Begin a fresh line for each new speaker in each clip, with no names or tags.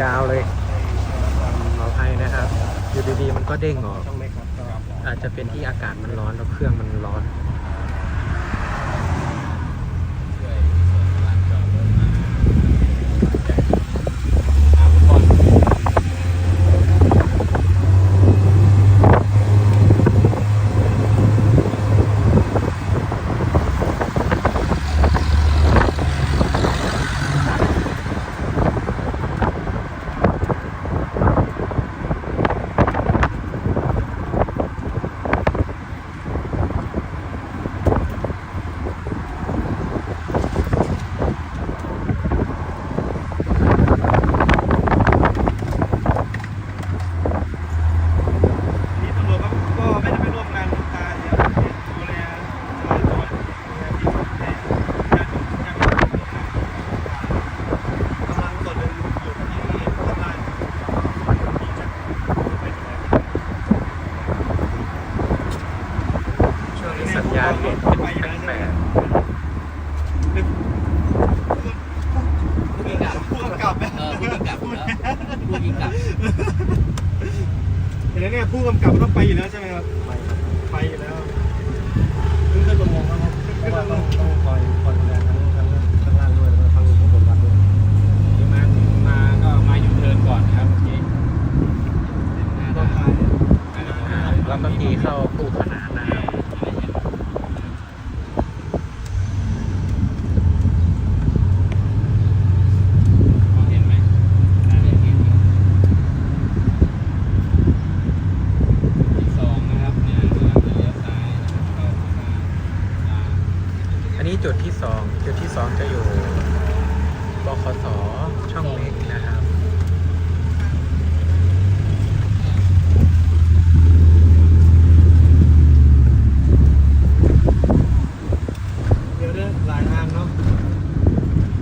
ยาวเลยขออภัยนะครับ อยู่ดีๆมันก็เด้งออก
อา
จจะเป็นที่อากาศมันร้อนแล้วเครื่องมันร้อน
ตำรวจก็ไม่ได้ไปร่วมงานลูกตาเดี๋ยวดูแลจราจรดูแลที่ให้ญาติโยมญาติโยมกำลังส่วนหนึ่งอยู่ที่ตลาดที่จะไปที่ไหน
ช่วงนี้สัญญาณเน็ตเป็นแปลก
ผู้กำกับผู้กำกับ
เออผู้กำกับแล้วผู้กำกับ
เห็นแล้วเนี่ยผู้กำกับต้องไปอยู่แล้วใช่ไหมครับ ไปไปอยู่แล้วขึ้นเครื่องประมงแล้วครับขึ้นเครื่องประมง
ต้องคอยคอยดูแลทั้งทั้งข้างล่างด้วยแล้วก็ทั้งข้างบนวัดด้วย
เดี๋ยวมามาก็มาอยู่เทิร์นก่อนนะครับเมื่อกี้
ต้องขาย
อ่า แล้วก็ทีเข้าคู่ขนานนะครับ
มองเห็นไหมอ่าเห็นเห็นอยู่ที่สองนะครับเนี่ยกำลังจะเลี้ยวซ้ายเข้ามาอ่า
อันนี้จุดที่สองจุดที่สองจะอยู่บขสช่องเล็กนะครับ
เดี๋ยวเด้อหลายทางเนาะ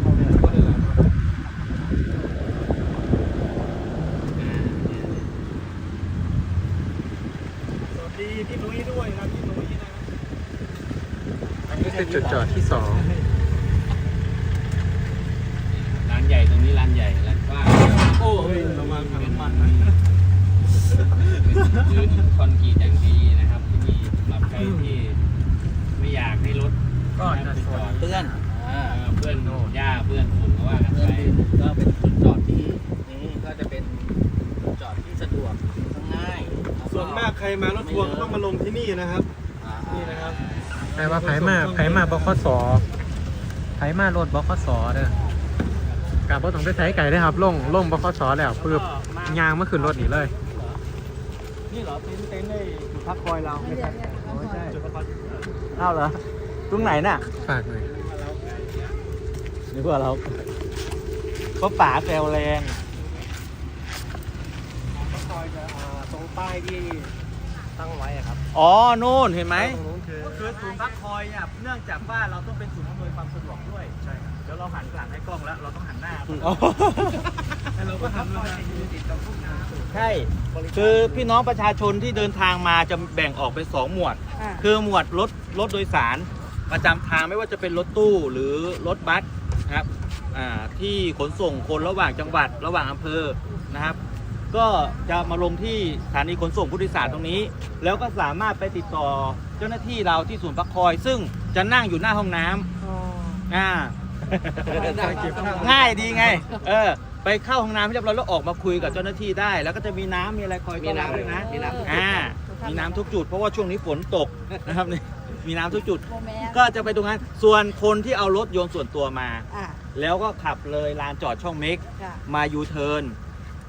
เอาเนี่ยก็ได้หลายทางสวัสดีพี่นุ้ยด้วยนะพี่นุ้ยนะ
อันนี้คือ จุดจอดที่สอง
ร้านใหญ่ตรงนี้ร้านใหญ่ร้านกว้างโอ้
โอ้ยระวังถังน้ำมันนะ
เป็นพื้นคอนกรีตอย่างดีนะครับที่นี่สำหรับใครที่ไม่อยากให้รถ
ก็จะสวย
เพื่อนเพื่อนหญ้าเพื่อนฝุ่นก็ว่ากันไป
ก็เป็นจุดจอดที่นี่ก็จะเป็นจุดจอดที่สะดวกง่าย
ส่วนมากใครมารถทัวร์ก็ต้องมาลงที่นี่นะครับ
อ่า
นี่นะครับ
แต่ว่าไผมาไผมาบขสไผมารถบขสเด้อกลับรถต้องไปใช้ไก่ได้ครับลงลงบขสแล้วปืบยางเมื่อคืนรถหนีเลย
นี่เหรอเต็นท์เต็นท์ได้จุดพักคอยเรา
ไม่ใช่ไม่ใช่
จุดประทัด
อ้าวเหรอตรงไหนน่ะ
ฝากหน่อย
นึกว่าเราก็ป่าแซวแรง
ซอยจะอ่าตรงป้ายที่ตั้งไว้ครับ
อ๋อนู่นเห็นไหม
คือ
ก็คือศูนย์พักคอยเนี่ยเนื่องจากว่าเราต้องเป็นศูนย์อำนวยความสะดวกด้วย
ใช่ครับ
เดี๋ยวเราหันหลังให้กล้องแล้ว เราต้องหันหน้า
แล้วเราก็ทำมาอยู่ติดกับทุ่งนา
ใช่คือพี่น้องประชาชนที่เดินทางมาจะแบ่งออกเป็นสองหมวด
อ่า
คือหมวดรถรถโดยสารประจำทางไม่ว่าจะเป็นรถตู้หรือรถบัสนะครับอ่าที่ขนส่งคนระหว่างจังหวัดระหว่างอำเภอนะครับ ก็จะมาลงที่สถานีขนส่งผู้โดยสารตรงนี้ แล้วก็สามารถไปติดต่อ เจ้าหน้าที่เราที่ศูนย์พักคอย ซึ่งจะนั่งอยู่หน้าห้องน้ำอ่าง่ายดีไง เออ ไปเข้าห้องน้ำให้เรียบร้อยแล้วออกมาคุยกับเจ้าหน้าที่ได้ แล้วก็จะมีน้ำมีอะไรคอยต้อนรับด้วยนะ
มีน้ำ
อ่ามีน้ำทุกจุดเพราะว่าช่วงนี้ฝนตกนะครับนี่มีน้ำทุกจุด
โมแมน
ก็จะไปตรงนั้นส่วนคนที่เอารถยนต์ส่วนตัวมา
อ่า
แล้วก็ขับเลยลานจอดช่องเมก
ค่ะ
มายูเทิร์น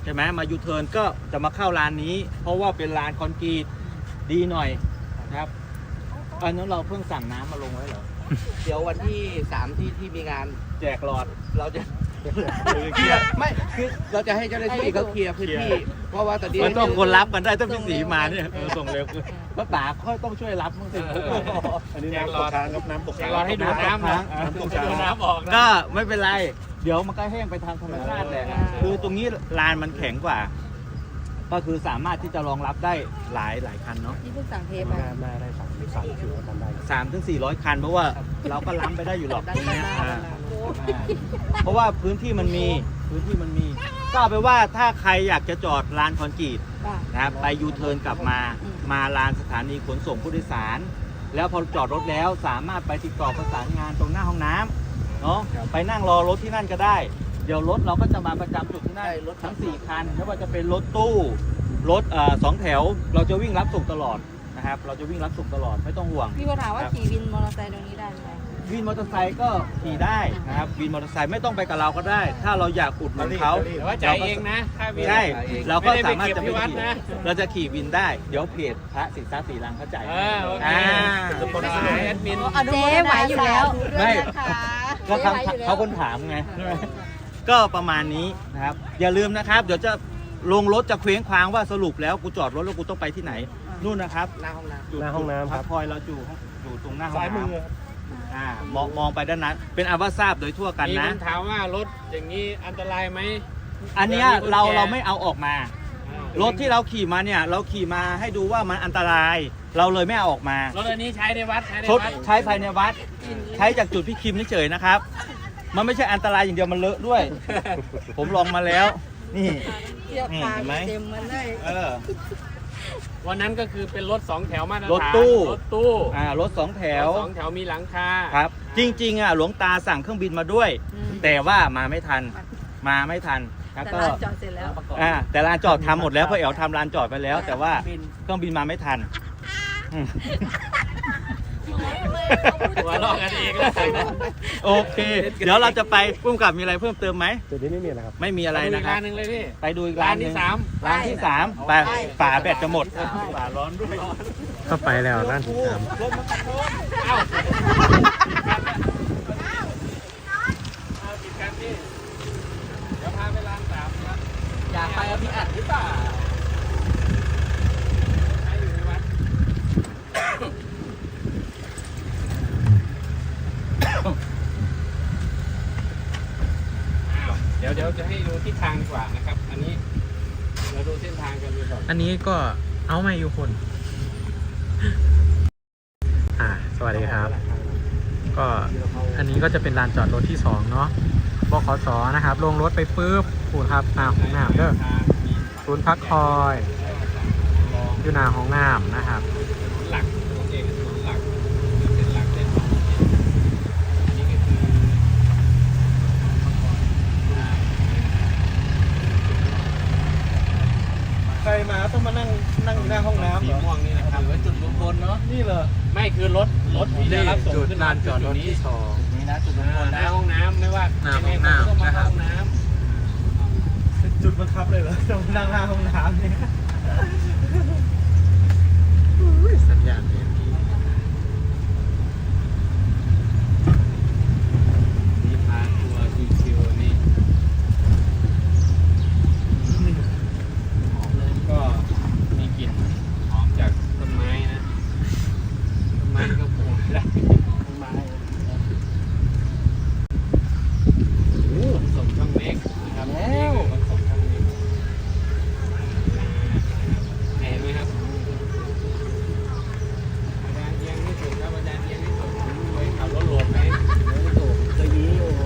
ใช่ไหมมายูเทิร์นก็จะมาเข้าลานนี้ เพราะว่าเป็นลานคอนกรีตดีหน่อยนะครับ อันนั้นเราเพิ่งสั่งน้ำมาลงไว้เหรอ
เดี๋ยววันที่สามที่ที่มีงาน
แจกหลอด
เราจะ ไม่คือเราจะให้เจ้าหน้าที่เขาเคลียร์พื้นที่ เพราะว่าตอนนี้
มันต้องคนรับกันได้ต้องพี่สีมาเนี่ยเออส่งเร็วป้าป๋าค่อยต้องช่วยรับมั้งสิ
อันนี้น้ำตกค้างครับน้ำตกค้าง
รอให้ดูน้ำนะ
น้ำตกค้าง
ดูน้ำออกนะ
ก็ไม่เป็นไร เดี๋ยวมันก็แห้งไปทางธรรมชาติแหละ
อ่า
คือตรงนี้ลานมันแข็งกว่า ก็คือสามารถที่จะรองรับได้หลายหลายคันเนาะ
ที่เพิ่งสั่งเทป
ห
มา
น้าหน้าได้สามสามคิวทำได้
สามถึงสี่ร้อยคัน เพราะว่าเราก็ล้ำไปได้อยู่หรอก
ดันมา
อ่า
โอ้
อ่าเพราะว่าพื้นที่มันมีพื้นที่มันมี ก็เอาไปนว่าถ้าใครอยากจะจอดลานคอนกรีต
ค่ะ
นะครับไปยูเทิร์นกลับมา
อืม
มาลานสถานีขนส่งผู้โดยสาร แล้วพอจอดรถแล้วสามารถไปติดต่อประสานงานตรงหน้าห้องน้ำเนาะไปนั่งรอรถที่นั่นก็ได้ เดี๋ยวรถเราก็จะมาประจำจุดที่นั่นรถ ทั้ง 4 คันไม่ว่าจะเป็นรถตู้รถเอ่อสองแถว เราจะวิ่งรับส่งตลอดนะครับ เราจะวิ่งรับส่งตลอดไม่ต้องห่วง
พี่ก็ถามว่าขี่วินมอเตอร์ไซค์ตรงนี้ได้ไหม
วินมอเตอร์ไซค์ก็ขี่ได้นะครับวินมอเตอร์ไซค์ไม่ต้องไปกับเราก็ได้ ถ้าเราอยากอุดหนุนเขา
แต่ว่าจ่ายเองนะค่าวิน
ใช่เราก็สามารถ
ไม่ได้
จะ
ไป
ไป
เก็บที่วัด
ขี่
นะ
เราจะขี่วินได้ เดี๋ยวเพจพระสินทรัพย์สีลังเขาจ่าย
เออโอเค
อ่า
สายแอดมิน
เจ๊ไหวอยู่แล้ว
ไม่
ด้วยนะคะ
ก็
จ๊ไหวอยู่
คำ
แล้ว
เขาคนถามไง ก็ประมาณนี้นะครับ อย่าลืมนะครับ เดี๋ยวจะลงรถจะเคว้งคว้างว่าสรุปแล้วกูจอดรถแล้วกูต้องไปที่ไหน นู่นนะครับ
หน้าห้องน้
จุด
หน้าห้องน้ำครับ
พักคอยเราอยู่อยู่ตรงหน้าำห้อง
ซ้ายมือ
น้ำอ่ามองมองไปด้านนั้น เป็นอาว่าทราบโดยทั่วกัน
มี
นะ
คนถามว่ารถอย่างนี้อันตรายไหม
อันเนี้ย
มีคน
เรา
แก่
เราไม่เอาออกมา รถที่เราขี่มาเนี่ย เราขี่มาให้ดูว่ามันอันตราย เราเลยไม่เอาออกมา
รถอันนี้ใช้ในวัดใช้ใน
ชด
วัด
ใช้ภายในวัด ใช้จากจุดพี่คิมเฉยๆนะครับ มันไม่ใช่อันตรายอย่างเดียวมันเลอะด้วย ผมลองมาแล้ว นี่
เทียบ
นี่
ทาง
เห็นไหม
เต็มมันเลย
เออ
วันนั้นก็คือเป็นรถสองแถวมาตรฐาน
รถตู้
รถตู้
อ่ารถสองแถว
รถสองแถวมีหลังคา
ครับ จริง ๆอะหลวงตาสั่งเครื่องบินมาด้วย
อืม
แต่ว่ามาไม่ทัน มาไม่ทันแล้ว
แต่
ก็
ร้านจอดเสร็จแล้ว
อ่าแต่ลานจอดทำหมดแล้วเพราะเอ๋วทำลานจอดไปแล้ว แต่ว่าเครื่องบินมาไม่ทันอืม
หัวเราะกันเองแล้วนะ
โอเค เดี๋ยวเราจะไปพุ่มกับมีอะไรเพิ่มเติมไหม
จุดนี้ไม่มีนะครับ
ไม่มีอะไร
ปดู
นะ
อีก
ครั
ร้า
บ
นหนึ่งเลยพี่
ไปดูอีกร้านหนึ่ง
ร้านที่สาม
ร้านที่สามไปฝาแบตจะหมด ฝาร้อนด้วย
ก็ไปแล้วร้านที่สาม
เอ้าเอาผิดกันพี่เดี๋ยวพาไปร้านสามครับ
อยากไปเอาพี่อัดหรือเปล่า
ใช้อยู่ในวัด อ้าว เดี๋ยวเดี๋ยวจะให้ดูทิศทางดีกว่านะครับ อันนี้ เราดูเส้นทางกันดูก่อน
อันนี้ก็เอาไม่อยู่คน อ่า สวัสดีครับ ก็อันนี้ก็จะเป็นลานจอดรถที่สองเนาะบขสนะครับ ลงรถไปปุ๊บปูนครับหน้าห้องน้ำเด้อศูนย์พักคอย
อ
ยู่หน้าห้องน้ำนะครับ
ถนนหลักถนนเอกถนนหลักเส้นหลักเส้นสองอันนี้ก็คือ
ใครมาต้องมา นั่งนั่งอยู่หน้าห้องน้ำ
สี
เหรอ
ม่วงนี่นะครับจุดรวมพลเนาะ
นี่เหรอ
ไม่คือรถรถที่ได้รับส่ง
จุด
ขึ้น
ลามา
น
จอดรถ
นี้
ที่สอง
นี่นะจุดลงพล
หน้า
นะ
ห้องน้ำไม่ว่า
หน้าห้องน้ำ
ยังไงก็ต้องมา
นะครับ
ห้องน้
เป็นจุดบังคับเลยเหรอต้องนั่งหน้าห้องน้ำเนี่ย
สัญญาณเนี่ยพี่ำ
นี่พาทัวร์ชิวๆนี่หอมเลยก็มีกลิ่นหอมจากต้นไม้นะต้นไม้ก็ปลูกได้ต้นไม้ขนส่งช่องเม็กนะครับนี่คือขนส่งช่องเม็กเห็นไหมครับอาจารย์เอียงไม่สุดครับอาจารย์เอียงไม่สุดเคยขับรถโหลดไหม
เคยยี้โอ้โห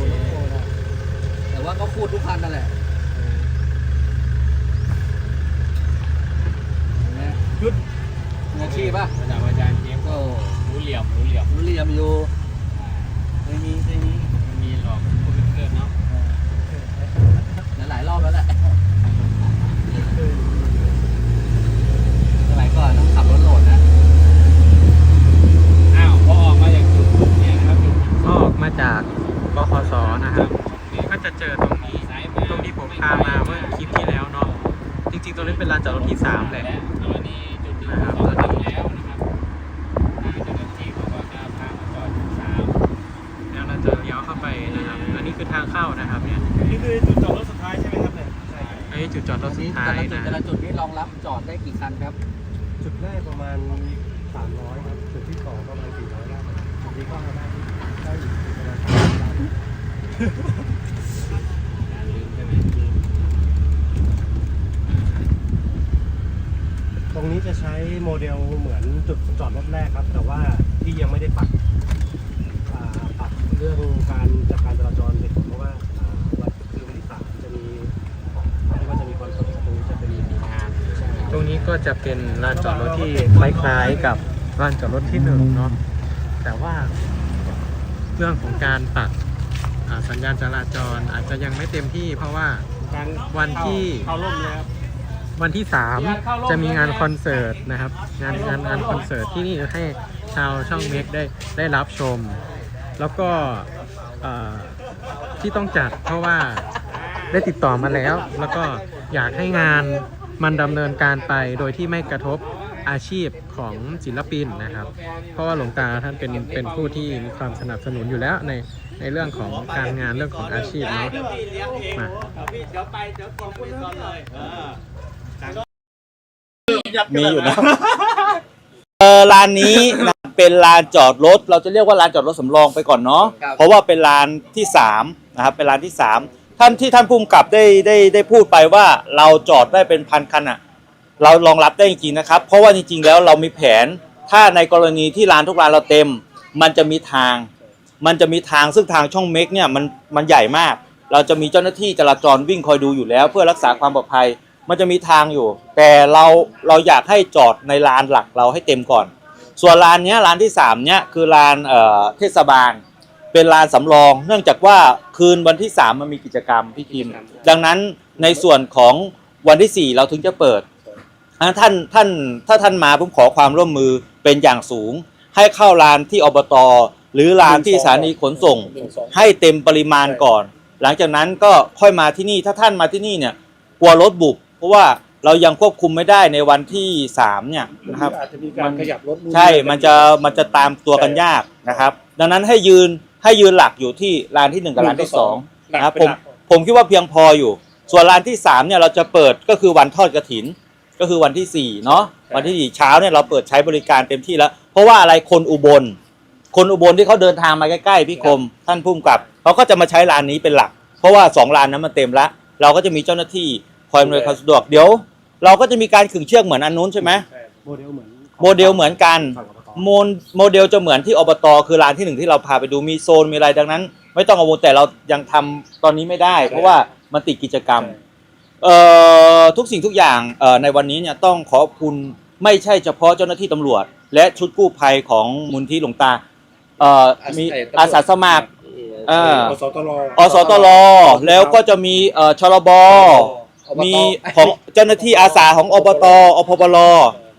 แต่ว่าก็พูดทุกคันนั่นแหละชุดมืออาชีพ ป่ะ
ระดับอาจารย์เจมส์ก็
โอ้
รู้เหลี่ยมรู้เหลี่ยม
รู้เรียมอยู่ไม่มีไม่มี
มันมีหลอกคนเพื่อนๆเนาะ
หลายรอบแล้วแหละสมัยก่อนต้องขับรถโหลดนะ
อ้าวพอออกมาจากจุดเนี่ยนะครับจุด
ก็ออกมาจากบขสนะครับก็จะเจอตรงนี้
ซ้าย
ตรงที่ผมพามาเมื่อคลิปที่แล้วเนาะจริงๆตรงนี้เป็นลานจอดรถที่สามแหละ
ตัว นี้จุดที่
นะครับ
สองถึงแล้วนะครับทางเจ้าหน้าที่เขาก็จะพามาจอดจุดสาม
แล้วเราจะเลี้ยวเข้าไปนะครับ อันนี้คือทางเข้านะครับเนี่ย
นี่คือจุดจอดรถสุดท้ายใช่ไหมครับเนี่ยใช่
อันนี้จุดจอดรถสุดท้าย
แต่ละจุด
นะ
แต่ละจุดนี้รองรับจอดได้กี่คันครับ
จุดแรกประมาณ 300 ครับจุดที่สองประมาณ400ได้จุดนี้ก็ได้ได้อยู่ประมาณ300 ตรงนี้จะใช้โมเดลเหมือนจุดจอดรถแรกครับ แต่ว่าที่ยังไม่ได้ปักปักเรื่องการจัดการจราจรเลยเพราะว่าอ่าวันคืนวัที่สามจะมีที่ว่าจะมีคนเสิร์ตตรนี้จะเป็นงานตรงนี้
ก็จะเป็นลานจอดรถที่คล้ายๆกับลานจอดรถที่หนึ่งเนาะแต่ว่าเรื่องของการปักสัญญาณจราจรอาจจะยังไม่เต็มที่ เพราะว่าวันที่
เขาล่มเลยครับ
วันที่ 3 จะมีงานคอนเสิร์ตนะครับ งานงานงานคอนเสิร์ตที่นี่ให้ชาวช่องเมกได้ได้รับชม แล้วก็ที่ต้องจัดเพราะว่าได้ติดต่อมาแล้ว แล้วก็อยากให้งานมันดำเนินการไปโดยที่ไม่กระทบอาชีพของศิลปินนะครับ เพราะว่าหลวงตาท่านเป็นเป็นผู้ที่มีความสนับสนุนอยู่แล้วในในเรื่องของการงานเรื่องของอาชีพเนาะมา
พี่เดี๋ ยวไปเดี๋ยวกองคุณตอนเลยเออ
มีอยู่นะ
เออลานนี้นะเป็นลานจอดรถ เราจะเรียกว่าลานจอดรถสำรองไปก่อนเนาะเพราะว่าเป็นลานที่สามนะครับเป็นลานที่สามท่านที่ท่านภูมิกับได้ได้ได้พูดไปว่าเราจอดได้เป็นพันคันอะเรารองรับได้จริงๆนะครับ เพราะว่าจริงๆแล้วเรามีแผนถ้าในกรณีที่ลานทุกลานเราเต็ม มันจะมีทาง มันจะมีทางซึ่งทางช่องเมกเนี่ยมันมันใหญ่มาก เราจะมีเจ้าหน้าที่จราจรวิ่งคอยดูอยู่แล้ว เพื่อรักษาความปลอดภัย มันจะมีทางอยู่ แต่เราเราอยากให้จอดในลานหลักเราให้เต็มก่อน ส่วนลานเนี้ยลานที่สามเนี้ยคือลานเอ่อเทศบาล เป็นลานสำรอง เนื่องจากว่าคืนวันที่สามมันมีกิจกรรมพี่คิม ดังนั้นในส่วนของวันที่สี่เราถึงจะเปิดอ่าท่านท่านถ้าท่านมาผมขอความร่วมมือเป็นอย่างสูง ให้เข้าลานที่อบตหรือลานที่สถานีขนส่ง ให้เต็มปริมาณก่อน หลังจากนั้นก็ค่อยมาที่นี่ถ้าท่านมาที่นี่เนี่ยกลัวรถบุบเพ ราะว่าเรายังควบคุมไม่ได้ในวันที่สามเนี่ยนะครับ
อาจจะมีการขยับรถนู่น
ใช่ มันจะมันจะตามตัวกันยากนะครับ ดังนั้นให้ยืนให้ยืนหลักอยู่ที่ลานที่หนึ่งกับลานที่สองนะครับผมผมคิดว่าเพียงพออยู่ ส่วนลานที่สามเนี่ยเราจะเปิดก็คือวันทอดกระถิน ก็คือวันที่สี่เนาะวันที่สี่เช้าเนี่ยเราเปิดใช้บริการเต็มที่แล้ว เพราะว่าอะไรคนอุบล คนอุบลที่เขาเดินทางมาใกล้ๆพี่คมท่านพุ่มกับเขาก็จะมาใช้ลานนี้เป็นหลัก เพราะว่าสองลานนั้นมันเต็มละเราก็จะมีเจ้าหน้าที่ คอยอำนวยความสะดวกเดี๋ยว เราก็จะมีการขึงเชือกเหมือนอันนู้นใช่ไหม
โมเดลเหมือน
โมเดลเหมือนกัน
ฝั่งอบต
โมนโมเดลจะเหมือนที่อบตคือร้านที่หนึ่งที่เราพาไปดูมีโซนมีอะไรดังนั้น ไม่ต้องกังวลแต่เรายังทำตอนนี้ไม่ได้ เพราะว่ามันติดกิจกรรมเอ่อทุกสิ่งทุกอย่างเอ่อในวันนี้เนี่ยต้องขอบคุณไม่ใช่เฉพาะเจ้าหน้าที่ตำรวจ และชุดกู้ภัยของมูลที่หลวงตาเอ่อมีอาสาสมัครเออ
อสตร
อสตรแล้วก็จะมีเอ่อชลบ มีของเจ้าหน้าที่อาสาของอบตอพบล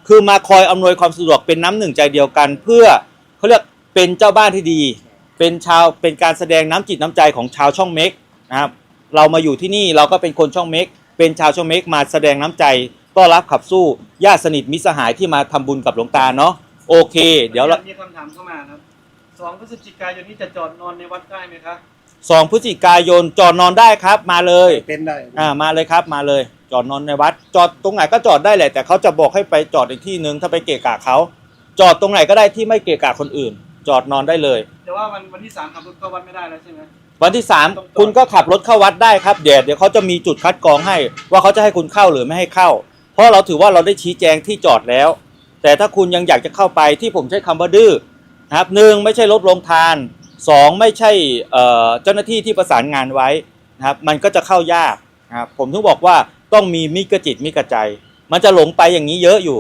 คือมาคอยอำนวยความสะดวกเป็นน้ำหนึ่งใจเดียวกัน เพื่อเขาเรียกเป็นเจ้าบ้านที่ดี เป็นชาวเป็นการแสดงน้ำจิตน้ำใจของชาวช่องเม็กนะครับเรามาอยู่ที่นี่เราก็เป็นคนช่องเม็กเป็นชาวช่องเม็กมาแสดงน้ำใจต้อนรับขับสู้ญาติสนิทมิตรสหายที่มาทำบุญกับหลวงตาเนาะโอเค เดี๋ยวเรา
มีคำถามเข้ามาครับสองพฤศจิกายนนี้จะจอดนอนในวัดได้ไหมคะ
สองพฤศจิกายนจอดนอนได้ครับมาเลย
เป็นได้
อ่ามาเลยครับมาเลย จอดนอนในวัด จอดตรงไหนก็จอดได้แหละแต่เขาจะบอกให้ไปจอดอีกที่นึงถ้าไปเกะกะเขาจอดตรงไหนก็ได้ที่ไม่เกะกะคนอื่น จอดนอนได้เลย
แต่ว่าวันวันที่สามขับรถเข้าวัดไม่ได้แล้วใช่ไหม
วันที่สาม
ต้องจอด
คุณก็ขับรถเข้าวัดได้ครับเดี๋ยวเดี๋ยวเขาจะมีจุดคัดกรองให้ ว่าเขาจะให้คุณเข้าหรือไม่ให้เข้า เพราะเราถือว่าเราได้ชี้แจงที่จอดแล้ว แต่ถ้าคุณยังอยากจะเข้าไปที่ผมใช้คำว่าดื้อนะครับหนึ่งไม่ใช่รถโรงทาน สองไม่ใช่เอ่อเจ้าหน้าที่ที่ประสานงานไว้นะครับมันก็จะเข้ายากนะครับผมถึงบอกว่าต้องมีมิกระจิตมิกระใจ มันจะหลงไปอย่างนี้เยอะอยู่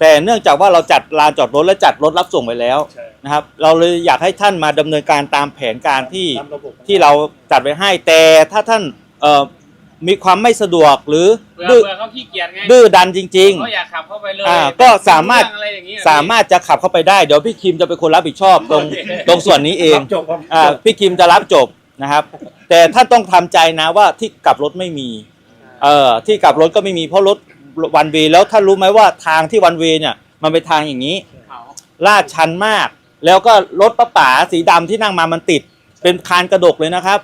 แต่เนื่องจากว่าเราจัดลานจอดรถและจัดรถรับส่งไว้แล้ว
ใช่
นะครับ เราเลยอยากให้ท่านมาดำเนินการตามแผนการที่
ตามระบบ
ที่เราจัดไว้ให้แต่ถ้าท่านเอ่อ มีความไม่สะดวกหรือ
เบื่อ
ดื้อ
เบื่อเขาขี้เกียจไง
ดื้อดันจริง
เขาอยากขับเข้าไปเลย
อ่าก็สามารถ
เองอะไรอย่างเงี้ย
ๆ สามารถจะขับเข้าไปได้เดี๋ยวพี่คิมจะเป็นคนรับผิดชอบตรงตรงส่วนนี้เอง
รับจบครับ
อ่าพี่คิมจะรับจบนะครับ แต่ท่านต้องทำใจนะว่าที่กลับรถไม่มีเอ่อที่กลับรถก็ไม่มีเพราะรถวันเวแล้วท่านรู้ไหมว่าทางที่วันเวเนี่ยมันเป็นทางอย่างนี้
เขา
ลาดชันมาก แล้วก็รถป้าป๋าสีดำที่นั่งมามันติด เป็นคานกระดกเลยนะครับ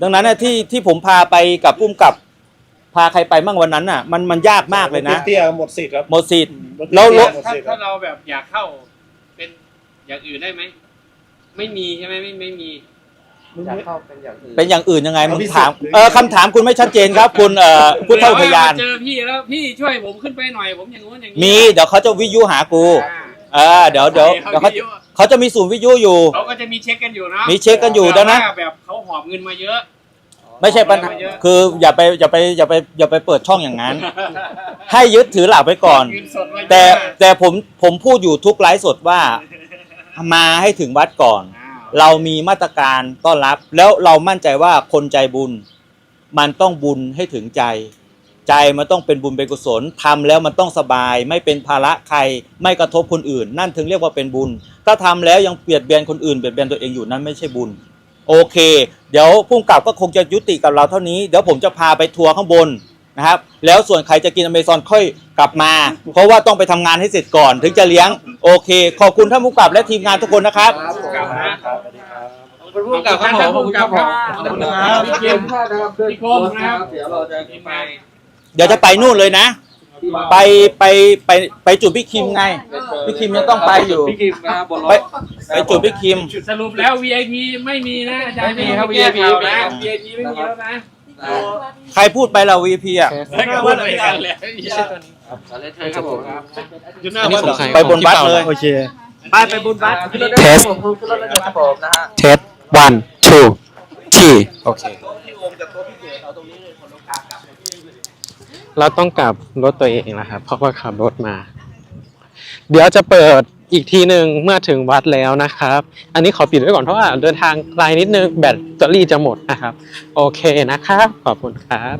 ดังนั้นน่ะที่ที่ผมพาไปกับปุ้มกับ พาใครไปมั่งวันนั้นน่ะ มันมันยากมากเลยนะ
เตี้ยๆหมดสิทธิ์ครับ
หมดสิทธิ์
รถ
แล้วรถ
หมด
ถ้า
สิทธิ์ค
ถ้า
รับ
เราแบบอยากเข้าเป็นอย่างอื่นได้ไหมไม่มีใช่ไหมไม่ไม่มี
อยากเข้าเป็นอย่างอื่น
เป็นอย่างอื่นยังไงมึง
เอาพิเศษ
ถาม
หรือ
เออคำถามคุณไม่ชัดเจนครับ คุณเอ่อผู้เท่าพยาน
เจอพี่แล้วพี่ช่วยผมขึ้นไปหน่อยผมอย่างงู้นอย่างนี้
มีเดี๋ยวเขาจะวิทยุหากู
อ่า
เออเดี๋ยวเดี๋ยวเดี๋ยวเขาเขาจะมีศูนย์วิทยุอยู่
เขาก็จะมีเช็คกันอยู่เนาะ
มีเช็คกันอยู่ดังนั้น
ว่าแบบเขาหอบเงินมาเยอะ
ไม่ใช่ปัญหาคืออย่าไปอย่าไปอย่าไปอย่าไปเปิดช่องอย่างนั้น ให้ยึดถือหลักไปก่อนแต่แต่ผมผมพูดอยู่ทุกไลฟ์สดว่ามาให้ถึงวัดก่อนเรามีมาตรการต้อนรับ แล้วเรามั่นใจว่าคนใจบุญ มันต้องบุญให้ถึงใจ ใจมันต้องเป็นบุญเป็นกุศลทำแล้วมันต้องสบาย ไม่เป็นภาระใครไม่กระทบคนอื่น นั่นถึงเรียกว่าเป็นบุญ ถ้าทำแล้วยังเบียดเบียนคนอื่นเบียดเบียนตัวเองอยู่นั่นไม่ใช่บุญ โอเค เดี๋ยวพุ่งกลับก็คงจะยุติกับเราเท่านี้เดี๋ยวผมจะพาไปทัวร์ข้างบนนะครับ แล้วส่วนใครจะกินอเมซอนค่อยกลับมา เพราะว่าต้องไปทำงานให้เสร็จก่อน ถึงจะเลี้ยงโอเค ขอบคุณท่านผู้กำกับและทีมงานทุกคนนะครับ
ผู้กับครับผมผู้กับครับพี่เกมพี่โก้ครับ
เดี๋ยวเราจะ
พี่ไป
เดี๋ยวจะไปนู่นเลยนะ ไปไปไปไปจุดพี่คิมไง พี่คิมยังต้องไปอยู่
พี่กิมนะครับบนร
ไป
ถ
ไปจุดพี่คิม
สรุปแล้ว VIP ไม่มีนะอาจารย์
ไม่มีครับ
แก้ข่าวนะ
VIP
VIP ไม่มีแล้วนะ
ใครพูดไปเรา VP อะ
ไม่ก็พูดไปกันแล้ว
ขอเล่นเชิญครับผมครับ
อันนี้ของใคร
ไปบนวัดเลย
โอเค
ไปไปบุญวัด
เทส
ผมขึ้นรถแล้วนะครับผมนะฮะ
เทส one two three โอเค เราต้องกลับรถตัวเองนะครับเพราะว่าขับรถมา เดี๋ยวจะเปิดอีกทีหนึ่งเมื่อถึงวัดแล้วนะครับ อันนี้ขอปิดไว้ก่อนเพราะว่าเดินทางไกลนิดนึงแบตเตอรี่จะหมดนะครับ โอเคนะครับ ขอบคุณครับ